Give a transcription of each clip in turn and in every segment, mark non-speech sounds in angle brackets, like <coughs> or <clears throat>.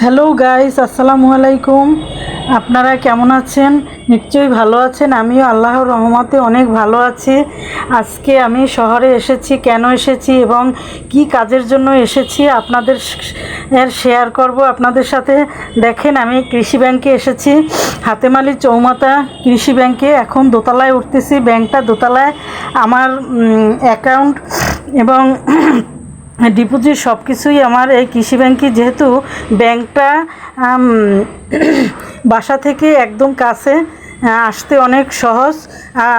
Hello guys, আসসালামু আলাইকুম। আপনারা কেমন আছেন? নিশ্চয়ই ভালো আছেন। আমিও আল্লাহর রহমতে অনেক ভালো আছি। আজকে আমি শহরে এসেছি, কেন এসেছি এবং কি কাজের জন্য এসেছি আপনাদের এর শেয়ার করব। আপনাদের সাথে দেখেন, আমি কৃষি ব্যাংকে এসেছি। হাতেমালি চৌমাতা কৃষি ব্যাংকে। এখন দোতলায় উঠতেছি। ব্যাংকটা দোতলায় আমার অ্যাকাউন্ট এবং ডিপোজিট সব কিছুই আমার এই কৃষি ব্যাংকে যেহেতু ব্যাংকটা <clears throat> বাসা থেকে একদম কাছে আসতে অনেক সহজ।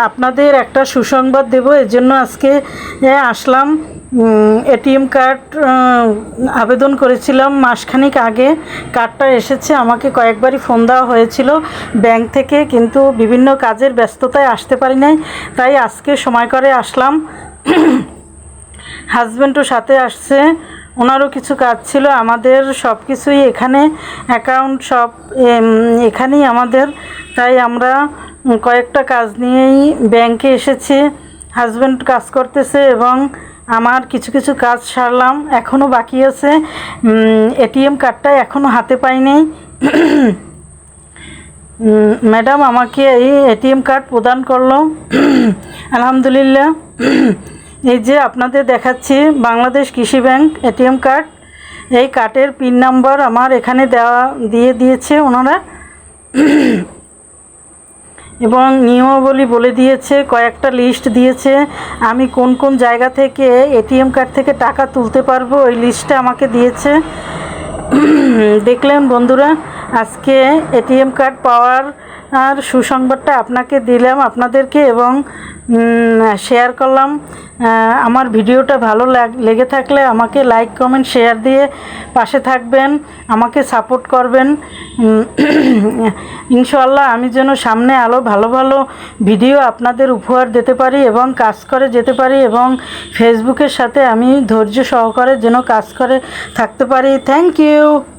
আপনাদের একটা সুসংবাদ দেব এর জন্য আজকে আসলাম। এটিএম কার্ড আবেদন করেছিলাম মাসখানিক আগে। কার্ডটা এসেছে, আমাকে কয়েকবারই ফোন দেওয়া হয়েছিল ব্যাংক থেকে, কিন্তু বিভিন্ন কাজের ব্যস্ততায় আসতে পারি নাই। তাই আজকে সময় করে আসলাম। <clears throat> হাজব্যান্ডও সাথে আসছে, ওনারও কিছু কাজ ছিল, আমাদের সব কিছুই এখানে অ্যাকাউন্ট সব এখানেই আমাদের। তাই আমরা কয়েকটা কাজ নিয়েই ব্যাংকে এসেছি হাজব্যান্ড কাজ করতেছে এবং আমার কিছু কিছু কাজ সারলাম, এখনও বাকি আছে। এটিএম কার্ডটা এখনও হাতে পাইনি। ম্যাডাম আমাকে এই এটিএম কার্ড প্রদান করল। আলহামদুলিল্লাহ। এই যে আপনাদের দেখাচ্ছি বাংলাদেশ কৃষি ব্যাংক এটিএম কার্ড, এই কার্ডের পিন নাম্বার আমার এখানে দেওয়া, দিয়ে দিয়েছে ওনারা। এবং নিয়মাবলী বলে দিয়েছে, কয়েকটা লিস্ট দিয়েছে, আমি কোন কোন জায়গা থেকে এটিএম কার্ড থেকে টাকা তুলতে পারব, ওই লিস্টটা আমাকে দিয়েছে। <coughs> দেখলেন বন্ধুরা, আজকে এটিএম কার্ড পাওয়ার, আর সুসংবাদটা আপনাকে দিলাম আপনাদেরকে এবং শেয়ার করলাম। আমার ভিডিওটা ভালো লাগ- থাকলে আমাকে লাইক কমেন্ট শেয়ার দিয়ে পাশে থাকবেন, আমাকে সাপোর্ট করবেন। <coughs> ইনশাল্লাহ আমি যেন সামনে আরও ভালো ভালো ভিডিও আপনাদের উপহার দিতে পারি এবং কাজ করে যেতে পারি এবং ফেসবুকের সাথে আমি ধৈর্য সহকারে যেন কাজ করে থাকতে পারি। Thank you you.